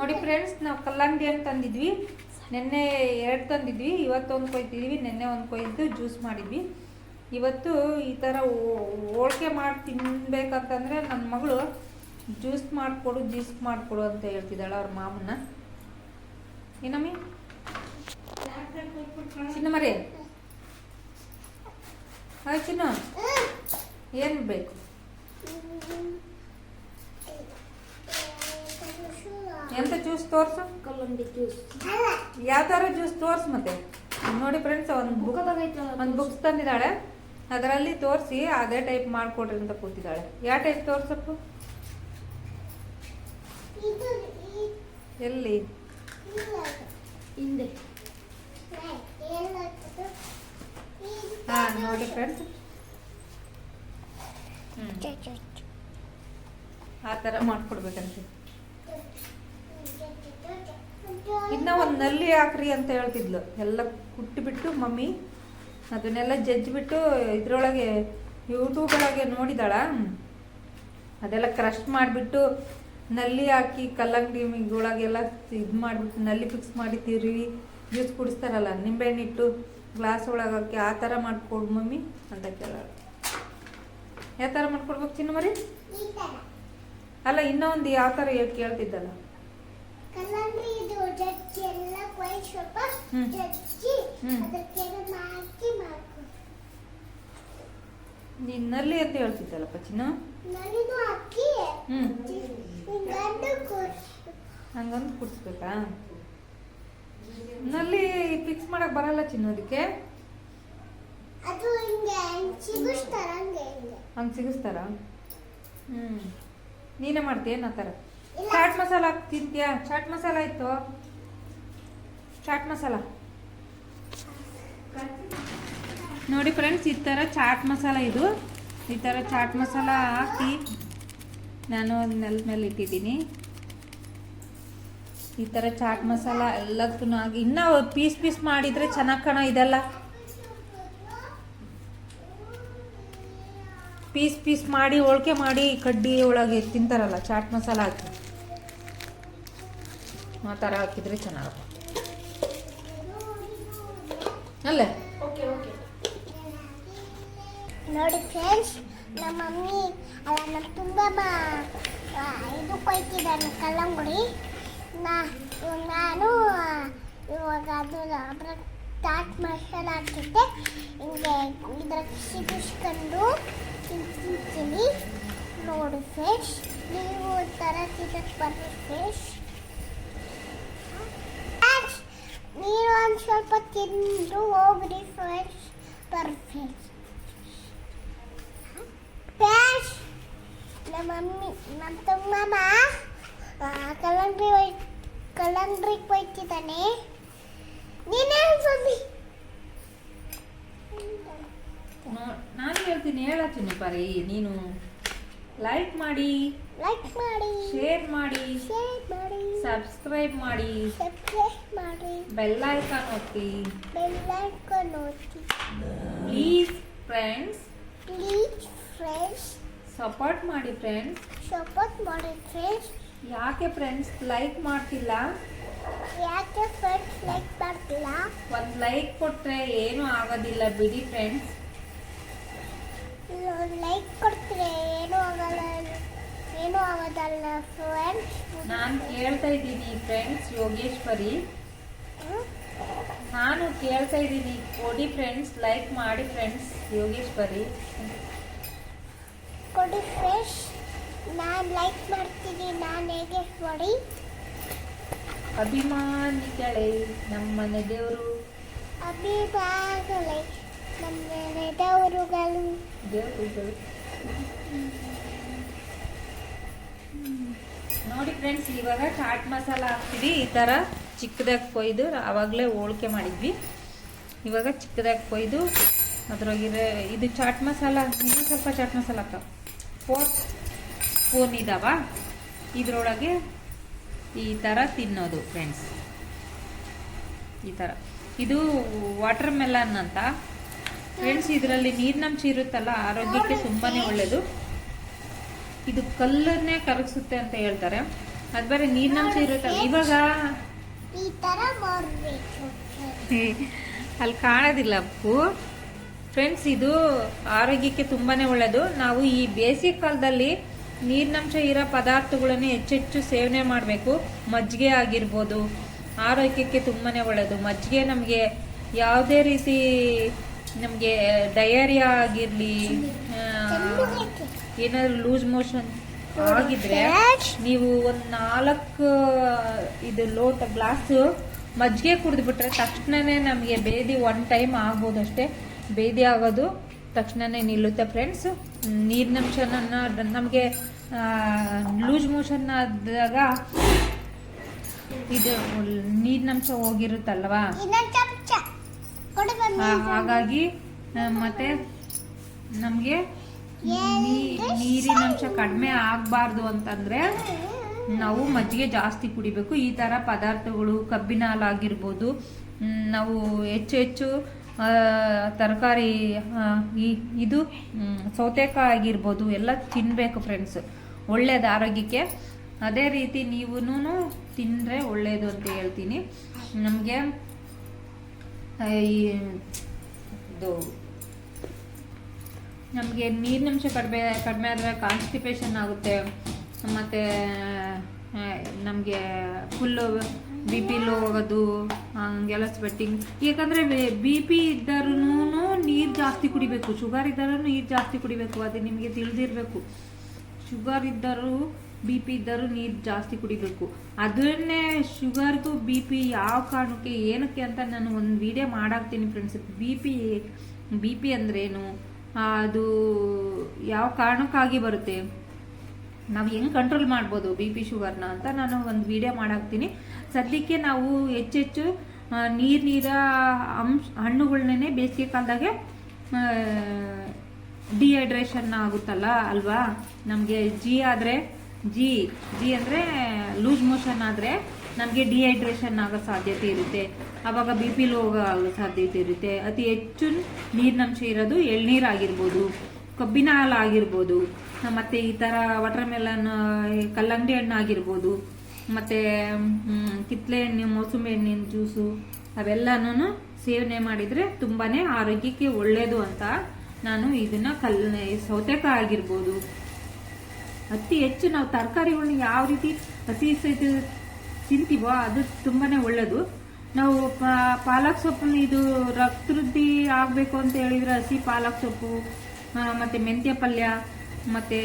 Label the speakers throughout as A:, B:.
A: ನೋಡಿ ಫ್ರೆಂಡ್ಸ್ ನಾವು ಕಲ್ಲಂಗಡಿ ಅಂತ ತಂದಿದ್ವಿ. ನಿನ್ನೆ ಎರಡು ತಂದಿದ್ವಿ, ಇವತ್ತು ಒಂದು ಕೊಯ್ತಿದ್ವಿ ನಿನ್ನೆ ಒಂದು ಕೊಯ್ದು ಜ್ಯೂಸ್ ಮಾಡಿದ್ವಿ. ಇವತ್ತು ಈ ಥರ ಹೋಳಿಗೆ ಮಾಡಿ ತಿನ್ನಬೇಕಂತಂದರೆ ನನ್ನ ಮಗಳು ಜ್ಯೂಸ್ ಮಾಡಿಕೊಡು ಜ್ಯೂಸ್ ಮಾಡಿಕೊಡು ಅಂತ ಹೇಳ್ತಿದ್ದಾಳೆ ಅವ್ರ ಮಾಮನ್ನ. ಏನಮ್ಮಿ? ಚಿನ್ನ ಮರಿ? ಹಾಯ್ ಚಿನ್ನ. ಏನು ಬೇಕು? ತೋರ್ಸು.
B: ಕಲ್ಲಂಗಡಿ ಜ್ಯೂಸ್
A: ಯಾವ ಥರ ಜ್ಯೂಸ್ ತೋರ್ಸು ಮತ್ತೆ? ನೋಡಿ ಫ್ರೆಂಡ್ಸ್ ಒಂದು ಬುಕ್ ಒಂದು ಬುಕ್ಸ್ ತಂದಿದ್ದಾಳೆ. ಅದರಲ್ಲಿ ತೋರಿಸಿ ಅದೇ ಟೈಪ್ ಮಾಡಿಕೊಡ್ರಿ ಅಂತ ಕೂತಿದ್ದಾಳೆ. ಯಾವ ಟೈಪ್ ತೋರ್ಸಪ್ಪು? ಎಲ್ಲಿ?
B: ಹಿಂದೆ.
A: ಹಾಂ ನೋಡಿ ಫ್ರೆಂಡ್ಸ್ ಆ ಥರ ಮಾಡ್ಕೊಡ್ಬೇಕಂತೆ. ಇನ್ನ ಒಂದು ನಲ್ಲಿ ಹಾಕ್ರಿ ಅಂತ ಹೇಳ್ತಿದ್ಲು. ಎಲ್ಲ ಕುಟ್ಟಿಬಿಟ್ಟು ಮಮ್ಮಿ, ಅದನ್ನೆಲ್ಲ ಜಜ್ಜಿಬಿಟ್ಟು ಇದ್ರೊಳಗೆ ಯೂಟ್ಯೂಬ್ ಒಳಗೆ ನೋಡಿದಾಳ. ಅದೆಲ್ಲ ಕ್ರಶ್ ಮಾಡಿಬಿಟ್ಟು ನಲ್ಲಿ ಹಾಕಿ ಕಲ್ಲಂಗಡಿ ಒಳಗೆಲ್ಲ ಇದು ಮಾಡಿಬಿಟ್ಟು ನಲ್ಲಿ ಫಿಕ್ಸ್ ಮಾಡಿ ತಿರುವಿ ಜ್ಯೂಸ್ ಕುಡಿಸ್ತಾರಲ್ಲ ನಿಂಬೆಹಣ್ಣಿಟ್ಟು ಗ್ಲಾಸ್ ಒಳಗೆ ಹಾಕಿ ಆ ಥರ ಮಾಡಿಕೊಡು ಮಮ್ಮಿ ಅಂತ ಕೇಳೋಳು. ಯಾವ ಥರ ಮಾಡ್ಕೊಡ್ಬೇಕು ಚಿನ್ನ ಮರಿ ಅಲ್ಲ ಇನ್ನೊಂದು ಯಾವ ಥರ ಕೇಳ್ತಿದ್ದಲ್ಲ.
C: ಕಲ್ಲಂಗಡಿ ಇದು ಜಜ್ಜಿ ಎಲ್ಲ ಕೊಯ್ ಸ್ವಲ್ಪ. ಜಜ್ಜಿ. ಅದಕ್ಕೆ ಹಾಕಿ ಮಾಡ್ಕೊ.
A: ನೀನು ನಲ್ಲಿ ಅಂತ ಹೇಳ್ತಿದ್ದಲ್ಲಪ್ಪ ಚಿನ್ನ?
C: ನನಿಗೂ ಕೂರ್ಸು.
A: ಹಂಗಂದು ಕುಡಿಸ್ಬೇಕಾ ನಲ್ಲಿ ಫಿಕ್ಸ್ ಮಾಡಕ್ ಬರಲ್ಲ ಚಿನ್ನೋದಕ್ಕೆ
C: ಅದು ಹಿಂಗೆ ಸಿಗಿಸ್ತಾರ ಹಂಗೆ
A: ಸಿಗಿಸ್ತಾರ? ಹ್ಞೂ ನೀನೇ ಮಾಡ್ತೀಯ ಆ ಥರ. ಚಾಟ್ ಮಸಾಲ ತಿಂತೀಯಾ? ಚಾಟ್ ಮಸಾಲ ಇತ್ತು ಚಾಟ್ ಮಸಾಲ. ನೋಡಿ ಫ್ರೆಂಡ್ಸ್ ಈ ಥರ ಚಾಟ್ ಮಸಾಲ ಇದು. ಈ ಥರ ಚಾಟ್ ಮಸಾಲ ಹಾಕಿ ನಾನು ನೆಲ ಮೇಲೆ ಇಟ್ಟಿದ್ದೀನಿ. ಈ ಥರ ಚಾಟ್ ಮಸಾಲ ಎಲ್ಲದಕ್ಕೂ ಹಾಕಿ. ಇನ್ನೂ ಪೀಸ್ ಪೀಸ್ ಮಾಡಿದರೆ ಚೆನ್ನಾಗಿ ಕಣ ಇದೆಲ್ಲ. ಪೀಸ್ ಪೀಸ್ ಮಾಡಿ, ಹೋಳ್ಕೆ ಮಾಡಿ ಕಡ್ಡಿ ಒಳಗೆ ತಿಂತಾರಲ್ಲ, ಚಾಟ್ ಮಸಾಲ ಹಾಕಿ. ಆ ಥರ ಹಾಕಿದ್ರೆ ಚೆನ್ನಾಗಪ್ಪ ಅಲ್ಲೇ?
B: Okay okay.
C: ನೋಡಿ ಫ್ರೆಂಡ್ಸ್ ನಮ್ಮ ಮಮ್ಮಿ ಅಲ್ಲ ನಮ್ಮ ತುಂಬ ಇದು ಕೊಯ್ತಿದ್ದಾನೆ ಕಲ್ಲಂಗಡಿ. ನಾ ನಾನು ಇವಾಗ ಅದು ಅದ್ರ ಟಾಟ್ ಮಸಾಲ ಹಾಕಿದ್ದೆ ಹಿಂಗೆ ಇದ್ರ ಸಿಗಿಸ್ಕೊಂಡು ತಿಂತೀನಿ. ನೋಡಿ ಫ್ರೆಂಡ್ಸ್ ನೀವು ಥರ ತಿನ್ನಕ್ಕೆ ಬರ್ರಿ ಫ್ರೆಂಡ್ಸ್. ನೀರು ಒಂದು ಸ್ವಲ್ಪ ತಿಂದು ಹೋಗ್ರಿ ಫ್ರೆಂಡ್ಸ್ ಪರ್ಫೆಕ್ಟ್ ಫ್ರೆಂಡ್ಸ್ ನಮ್ಮ ಮಮ್ಮಿ ನಮ್ಮ ತಮ್ಮಮ್ಮ ಆ, ಕಲ್ಲಂಗಡಿ ಒಯ್ ಕಲ್ಲಂಗಡಿ ಕೊಯ್ತಿದ್ದಾನೆ ನೀನೇ ಮಮ್ಮಿ
A: ನಾನು ಹೇಳ್ತೀನಿ ಹೇಳ ಪರಿ ನೀನು ಲೈಕ್ ಮಾಡಿ
C: ಲೈಕ್ ಮಾಡಿ
A: ಶೇರ್ ಮಾಡಿ
C: ಶೇರ್ ಮಾಡಿ
A: ಸಬ್ಸ್ಕ್ರೈಬ್ ಮಾಡಿ
C: ಸಬ್ಸ್ಕ್ರೈಬ್ ಮಾಡಿ.
A: ಬೆಲ್ ಐಕಾನ್ ಒತ್ತಿ.
C: ಬೆಲ್ ಐಕಾನ್ ಒತ್ತಿ.
A: Please friends
C: please friends
A: support ಮಾಡಿ ಫ್ರೆಂಡ್ಸ್
C: ಸಪೋರ್ಟ್ ಮಾಡಿ ಫ್ರೆಂಡ್ಸ್
A: ಯಾಕೆ ಫ್ರೆಂಡ್ಸ್ ಲೈಕ್ ಮಾಡ್ತಿಲ್ಲ?
C: ಯಾಕೆ ಫ್ರೆಂಡ್ಸ್ ಲೈಕ್ ಮಾಡ್ತಿಲ್ಲ?
A: ಒಂದು ಲೈಕ್ ಕೊಟ್ಟರೆ ಏನೂ ಆಗೋದಿಲ್ಲ ಬಿಡಿ ಫ್ರೆಂಡ್ಸ್
C: ಲೈಕ್ ಕೊಡ್ತೀರಿ ಏನೂ ಆಗೋದಲ್ಲ ಫ್ರೆಂಡ್ಸ್
A: ನಾನು ಕೇಳ್ತಾ ಇದ್ದೀನಿ ಫ್ರೆಂಡ್ಸ್ ಯೋಗೇಶ್ವರಿ. ನಾನು ಕೇಳ್ತಾ ಇದ್ದೀನಿ ಕೊಡಿ ಫ್ರೆಂಡ್ಸ್ ಲೈಕ್ ಮಾಡಿ ಫ್ರೆಂಡ್ಸ್ ಯೋಗೇಶ್ವರಿ.
C: ಕೊಡಿ ಫ್ರೆಶ್ ನಾನು ಲೈಕ್ ಮಾಡ್ತೀನಿ ನಾನು ಹೇಗೆ? ನೋಡಿ
A: ಅಭಿಮಾನಿಗಳೇ ನಮ್ಮನೆ ದೇವರು.
C: ಅಭಿಮಾನಿಗಳೇ ನಮ್ಮ ನೆದವರುಗಳು
A: ದೇವರುಗಳು. ನೋಡಿ ಫ್ರೆಂಡ್ಸ್ ಇವಾಗ ಚಾಟ್ ಮಸಾಲ ಹಾಕ್ತೀವಿ. ಈ ಥರ ಚಿಕ್ಕದಾಗಿ ಕೊಯ್ದು ಆವಾಗಲೇ ಹೋಳಿಗೆ ಮಾಡಿದ್ವಿ. ಇವಾಗ ಚಿಕ್ಕದಾಗಿ ಕೊಯ್ದು ಅದ್ರೊಳಗಿರೋ ಇದು ಚಾಟ್ ಮಸಾಲ ಇನ್ನೂ ಸ್ವಲ್ಪ ಚಾಟ್ ಮಸಾಲ ಹಾಕ ಫೋರ್ ಸ್ಪೂನ್ ಇದಾವ. ಇದರೊಳಗೆ ಈ ಥರ ತಿನ್ನೋದು ಫ್ರೆಂಡ್ಸ್ ಈ ಥರ ಇದು ವಾಟರ್ ಮೆಲನ್ ಅಂತ. ಫ್ರೆಂಡ್ಸ್ ಇದರಲ್ಲಿ ನೀರಿನಂಶ ಇರುತ್ತಲ್ಲ ಆರೋಗ್ಯಕ್ಕೆ ತುಂಬಾ ಒಳ್ಳೆಯದು ಇದು ಕಲ್ಲನ್ನೇ ಕರಗಿಸುತ್ತೆ ಅಂತ ಹೇಳ್ತಾರೆ. ಅದ್ ಬೇರೆ ನೀರಿನಂಶ ಇರುತ್ತಲ್ಲ ಇವಾಗ
C: ಈ ತರ ಮಾಡಬೇಕು.
A: ಅಲ್ಲಿ ಕಾಣೋದಿಲ್ಲ ಅಪ್ಪು. ಫ್ರೆಂಡ್ಸ್ ಇದು ಆರೋಗ್ಯಕ್ಕೆ ತುಂಬಾನೇ ಒಳ್ಳೆಯದು ನಾವು ಈ ಬೇಸಿಗೆ ಕಾಲದಲ್ಲಿ ನೀರಿನಂಶ ಇರೋ ಪದಾರ್ಥಗಳನ್ನು ಹೆಚ್ಚೆಚ್ಚು ಸೇವನೆ ಮಾಡಬೇಕು. ಮಜ್ಜಿಗೆ ಆಗಿರ್ಬೋದು. ಆರೋಗ್ಯಕ್ಕೆ ತುಂಬಾನೇ ಒಳ್ಳೆಯದು ಮಜ್ಜಿಗೆ ನಮಗೆ ಯಾವುದೇ ರೀತಿ ನಮಗೆ ಡಯರಿಯಾ ಆಗಿರಲಿ ಏನಾದ್ರು ಲೂಸ್ ಮೋಷನ್ ಆಗಿದ್ರೆ ನೀವು ಒಂದು ನಾಲ್ಕು ಇದು ಲೋಟ ಗ್ಲಾಸ್ ಮಜ್ಜಿಗೆ ಕುಡಿದ್ಬಿಟ್ರೆ ತಕ್ಷಣನೇ ನಮಗೆ ಬೇದಿ ಒನ್ ಟೈಮ್ ಆಗ್ಬೋದು ಅಷ್ಟೇ. ಬೇದಿ ಆಗೋದು ತಕ್ಷಣನೇ ನಿಲ್ಲುತ್ತೆ ಫ್ರೆಂಡ್ಸ್ ನೀರಿನಂಶನ ನಮಗೆ ಲೂಸ್ ಮೋಷನ್ ಆದಾಗ ಇದು ನೀರಿನಂಶ ಹೋಗಿರುತ್ತಲ್ವಾ ಹಾಗಾಗಿ ಮತ್ತೆ ನಮಗೆ ನೀರಿನಂಶ ಕಡಿಮೆ ಆಗಬಾರ್ದು ಅಂತಂದ್ರೆ ನಾವು ಮಜ್ಜಿಗೆ ಜಾಸ್ತಿ ಕುಡಿಬೇಕು. ಈ ತರ ಪದಾರ್ಥಗಳು ಕಬ್ಬಿನ ಹಾಲು ಆಗಿರ್ಬೋದು ನಾವು ಹೆಚ್ಚು ಹೆಚ್ಚು ತರಕಾರಿ ಇದು ಸೌತೆಕಾಯಿ ಆಗಿರ್ಬೋದು, ಎಲ್ಲ ತಿನ್ನಬೇಕು ಫ್ರೆಂಡ್ಸ್ ಒಳ್ಳೇದು ಆರೋಗ್ಯಕ್ಕೆ. ಅದೇ ರೀತಿ ನೀವು ತಿಂದರೆ ಒಳ್ಳೆಯದು ಅಂತ ಹೇಳ್ತೀನಿ. ನಮಗೆ ಈ ನಮಗೆ ನೀರಿನಂಶ ಕಡಿಮೆ ಕಡಿಮೆ ಆದರೆ ಕಾನ್ಸ್ಟಿಪೇಷನ್ ಆಗುತ್ತೆ. ಮತ್ತು ನಮಗೆ ಫುಲ್ಲು ಬಿ ಪಿ ಲೋ ಹೋಗೋದು ಹಂಗೆಲ್ಲ ಸ್ವೆಟ್ಟಿಂಗ್ ಯಾಕಂದರೆ ಬಿ ಪಿ ಇದ್ದರೂ ನೀರು ಜಾಸ್ತಿ ಕುಡಿಬೇಕು. ಶುಗರ್ ಇದ್ದರೂ ನೀರು ಜಾಸ್ತಿ ಕುಡಿಬೇಕು. ಅದು ನಿಮಗೆ ತಿಳಿದಿರಬೇಕು. ಶುಗರ್ ಇದ್ದರೂ ಬಿ ಪಿ ಇದ್ದರೂ ನೀರು ಜಾಸ್ತಿ ಕುಡಿಬೇಕು. ಅದನ್ನೇ ಶುಗರ್ಗೂ ಬಿ ಪಿ ಯಾವ ಕಾರಣಕ್ಕೆ, ಏನಕ್ಕೆ ಅಂತ ನಾನು ಒಂದು video ಮಾಡಾಕ್ತೀನಿ friends B P B P ಅಂದ್ರೇನು? ಅದು ಯಾವ ಕಾರಣಕ್ಕಾಗಿ ಬರುತ್ತೆ? ನಾವು ಹೆಂಗೆ ಕಂಟ್ರೋಲ್ ಮಾಡ್ಬೋದು ಬಿ ಪಿ ಶುಗರ್ನ ಅಂತ ನಾನು ಒಂದು ವಿಡಿಯೋ ಮಾಡಾಕ್ತೀನಿ ಸದ್ಯಕ್ಕೆ ನಾವು ಹೆಚ್ಚೆಚ್ಚು ನೀರು ನೀರ ಅಂಶ, ಹಣ್ಣುಗಳನ್ನೇ ಬೇಸಿಗೆ ಕಾಲದಾಗೆ ಡಿಹೈಡ್ರೇಷನ್ ಆಗುತ್ತಲ್ಲ ಅಲ್ವಾ? ನಮಗೆ ಜಿ ಆದರೆ ಜಿ ಜಿ ಅಂದರೆ ಲೂಸ್ ಮೋಷನ್ ಆದರೆ ನಮಗೆ ಡಿಹೈಡ್ರೇಷನ್ ಆಗೋ ಸಾಧ್ಯತೆ ಇರುತ್ತೆ. ಆವಾಗ ಬಿ ಪಿ ಲೋ ಆಗೋ ಸಾಧ್ಯತೆ ಇರುತ್ತೆ. ಅತಿ ಹೆಚ್ಚು ನೀರಿನಂಶ ಇರೋದು ಎಳ್ನೀರು ಆಗಿರ್ಬೋದು ಕಬ್ಬಿನ ಹಾಲು ಆಗಿರ್ಬೋದು ಮತ್ತು ಈ ಥರ ವಾಟರ್ ಮೆಲನ್ ಕಲ್ಲಂಗಡಿ ಹಣ್ಣು ಆಗಿರ್ಬೋದು ಮತ್ತು ಕಿತ್ಲೆ ಹಣ್ಣು, ಮೋಸಂಬಿ ಹಣ್ಣಿನ ಜ್ಯೂಸು ಅವೆಲ್ಲನೂ ಸೇವನೆ ಮಾಡಿದರೆ ತುಂಬಾ ಆರೋಗ್ಯಕ್ಕೆ ಒಳ್ಳೆಯದು ಅಂತ ನಾನು ಇದನ್ನು ಕಲ್ ಸೌತೆಕಾಯಿ ಆಗಿರ್ಬೋದು. ಅತಿ ಹೆಚ್ಚು ನಾವು ತರಕಾರಿಗಳನ್ನ ಯಾವ ರೀತಿ ಅತಿ ಸಹಿತ ತಿಂತೀವೋ ಅದು ತುಂಬಾನೇ ಒಳ್ಳೇದು. ನಾವು ಪಾಲಕ್ ಸೊಪ್ಪು ಇದು ರಕ್ತ ವೃದ್ಧಿ ಆಗಬೇಕು ಅಂತ ಹೇಳಿದ್ರೆ ಹಸಿ ಪಾಲಕ್ ಸೊಪ್ಪು ಮತ್ತು ಮೆಂತ್ಯ ಪಲ್ಯ, ಮತ್ತೆ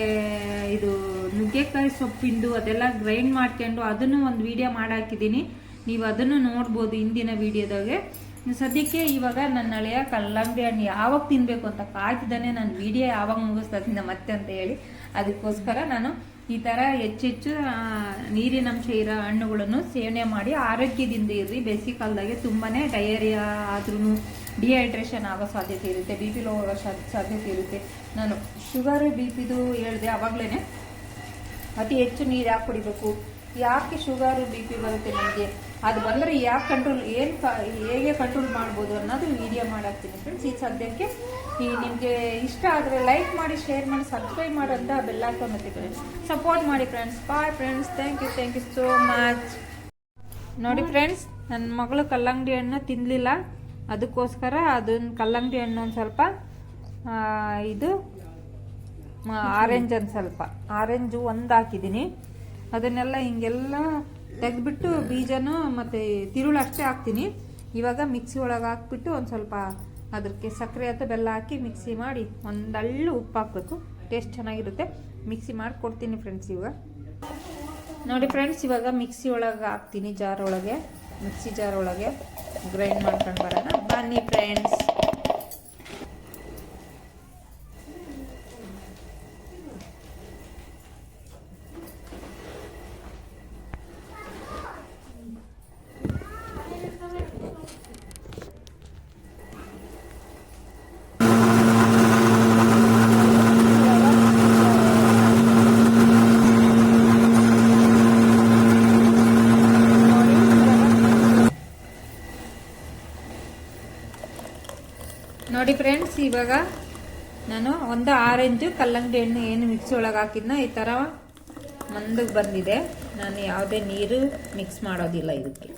A: ಇದು ನುಗ್ಗೆಕಾಯಿ ಸೊಪ್ಪಿಂದು ಅದೆಲ್ಲ ಗ್ರೈಂಡ್ ಮಾಡ್ಕೊಂಡು ಅದನ್ನು ಒಂದು ವಿಡಿಯೋ ಮಾಡಾಕಿದ್ದೀನಿ ನೀವು ಅದನ್ನು ನೋಡ್ಬೋದು ಹಿಂದಿನ ವಿಡಿಯೋದಾಗೆ ಸದ್ಯಕ್ಕೆ ಇವಾಗ ನನ್ನ ಹಳೆಯ ಕಲ್ಲಂಗಡಿ ಹಣ್ಣು ಯಾವಾಗ ತಿನ್ಬೇಕು ಅಂತ ಕಾಯ್ತಿದ್ದಾನೆ. ನಾನು ವಿಡಿಯೋ ಯಾವಾಗ ಮುಗಿಸ್ತದಿಂದ ಮತ್ತೆ ಅಂತ ಹೇಳಿ ಅದಕ್ಕೋಸ್ಕರ ನಾನು ಈ ಥರ ಹೆಚ್ಚೆಚ್ಚು ನೀರಿನಂಶ ಇರೋ ಹಣ್ಣುಗಳನ್ನು ಸೇವನೆ ಮಾಡಿ ಆರೋಗ್ಯದಿಂದ ಇರ್ರಿ. ಬೇಸಿಗೆ ಕಾಲದಾಗೆ ತುಂಬಾನೇ ಡಯರಿಯಾ ಆದ್ರೂ ಡಿಹೈಡ್ರೇಷನ್ ಆಗೋ ಸಾಧ್ಯತೆ ಇರುತ್ತೆ. ಬಿ ಪಿ ಲೋ ಆಗೋ ಸಾಧ್ಯತೆ ಇರುತ್ತೆ. ನಾನು ಶುಗರ್ ಬಿ ಪಿದು ಹೇಳಿದೆ ಆವಾಗಲೇ ಅತಿ ಹೆಚ್ಚು ನೀರು ಯಾಕೆ ಕುಡಿಬೇಕು? ಯಾಕೆ ಶುಗರ್, ಬಿ ಪಿ ಬರುತ್ತೆ ನಮಗೆ? ಅದು ಬಂದರೆ ಯಾಕೆ ಕಂಟ್ರೋಲ್ ಏನು ಹೇಗೆ ಕಂಟ್ರೋಲ್ ಮಾಡ್ಬೋದು ಅನ್ನೋದು ವಿಡಿಯೋ ಮಾಡಾಕ್ತೀನಿ ಫ್ರೆಂಡ್ಸ್ ಈ ಸದ್ಯಕ್ಕೆ ಈ ನಿಮಗೆ ಇಷ್ಟ ಆದರೆ ಲೈಕ್ ಮಾಡಿ ಶೇರ್ ಮಾಡಿ ಸಬ್ಸ್ಕ್ರೈಬ್ ಮಾಡೋಂಥ ಬೆಲ್ ಐಕಾನ್ ಒತ್ತಿ ಫ್ರೆಂಡ್ಸ್ ಸಪೋರ್ಟ್ ಮಾಡಿ friends bye friends thank you thank you so much ನೋಡಿ ಫ್ರೆಂಡ್ಸ್ ನನ್ನ ಮಗಳು ಕಲ್ಲಂಗಡಿ ಹಣ್ಣು ತಿನ್ನಲಿಲ್ಲ ಅದಕ್ಕೋಸ್ಕರ ಅದನ್ನ ಕಲ್ಲಂಗಡಿ ಹಣ್ಣು ಒಂದು ಸ್ವಲ್ಪ ಇದು ಆರೆಂಜ್ ಒಂದು ಸ್ವಲ್ಪ. ಆರೆಂಜು ಒಂದು ಹಾಕಿದ್ದೀನಿ. ಅದನ್ನೆಲ್ಲ ಹಿಂಗೆಲ್ಲ ತೆಗೆದ್ಬಿಟ್ಟು ಬೀಜನೂ ಮತ್ತು ತಿರುಳು ಅಷ್ಟೇ ಹಾಕ್ತೀನಿ. ಇವಾಗ ಮಿಕ್ಸಿ ಒಳಗೆ ಹಾಕ್ಬಿಟ್ಟು ಒಂದು ಸ್ವಲ್ಪ ಅದಕ್ಕೆ ಸಕ್ಕರೆ ಅಥವಾ ಬೆಲ್ಲ ಹಾಕಿ ಮಿಕ್ಸಿ ಮಾಡಿ ಒಂದು ಹಳ್ಳು ಉಪ್ಪು ಹಾಕಬೇಕು. ಟೇಸ್ಟ್ ಚೆನ್ನಾಗಿರುತ್ತೆ. ಮಿಕ್ಸಿ ಮಾಡಿ ಕೊಡ್ತೀನಿ ಫ್ರೆಂಡ್ಸ್ ಇವಾಗ. ನೋಡಿ ಫ್ರೆಂಡ್ಸ್, ಇವಾಗ ಮಿಕ್ಸಿ ಒಳಗೆ ಹಾಕ್ತೀನಿ ಜಾರ್ ಒಳಗೆ. ಮಿಕ್ಸಿ ಜಾರ್ ಒಳಗೆ ಗ್ರೈಂಡ್ ಮಾಡ್ಕೊಂಡು ಬರೋಣ. ಬನ್ನಿ ಫ್ರೆಂಡ್ಸ್. ನೋಡಿ ಫ್ರೆಂಡ್ಸ್ ಇವಾಗ ನಾನು ಒಂದು ಆರೆಂಜು ಕಲ್ಲಂಗಡಿ ಹಣ್ಣು ಏನು ಮಿಕ್ಸ್ ಒಳಗೆ ಹಾಕಿದ್ನ, ಈ ಥರ ಮಂದಗೆ ಬಂದಿದೆ. ನಾನು ಯಾವುದೇ ನೀರು ಮಿಕ್ಸ್ ಮಾಡೋದಿಲ್ಲ ಇದಕ್ಕೆ.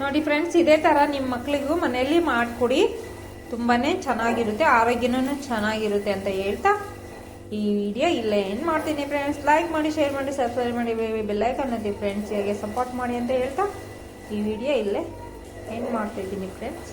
A: ನೋಡಿ ಫ್ರೆಂಡ್ಸ್ ಇದೇ ಥರ ನಿಮ್ಮ ಮಕ್ಕಳಿಗೂ ಮನೆಯಲ್ಲಿ ಮಾಡಿಕೊಡಿ. ತುಂಬಾ ಚೆನ್ನಾಗಿರುತ್ತೆ, ಆರೋಗ್ಯನೂ ಚೆನ್ನಾಗಿರುತ್ತೆ ಅಂತ ಹೇಳ್ತಾ ಈ ವಿಡಿಯೋ ಇಲ್ಲ ಏನು ಮಾಡ್ತೀನಿ ಫ್ರೆಂಡ್ಸ್ ಲೈಕ್ ಮಾಡಿ ಶೇರ್ ಮಾಡಿ ಸಬ್ಸ್ಕ್ರೈಬ್ ಮಾಡಿ ಬೆಲ್ಲೈಕ್ ಅನ್ನೋದು ಫ್ರೆಂಡ್ಸ್ ಹೇಗೆ ಸಪೋರ್ಟ್ ಮಾಡಿ ಅಂತ ಹೇಳ್ತಾ ಈ ವಿಡಿಯೋ ಇಲ್ಲೇ ಏನು ಮಾಡ್ತಿದ್ದೀನಿ ಫ್ರೆಂಡ್ಸ್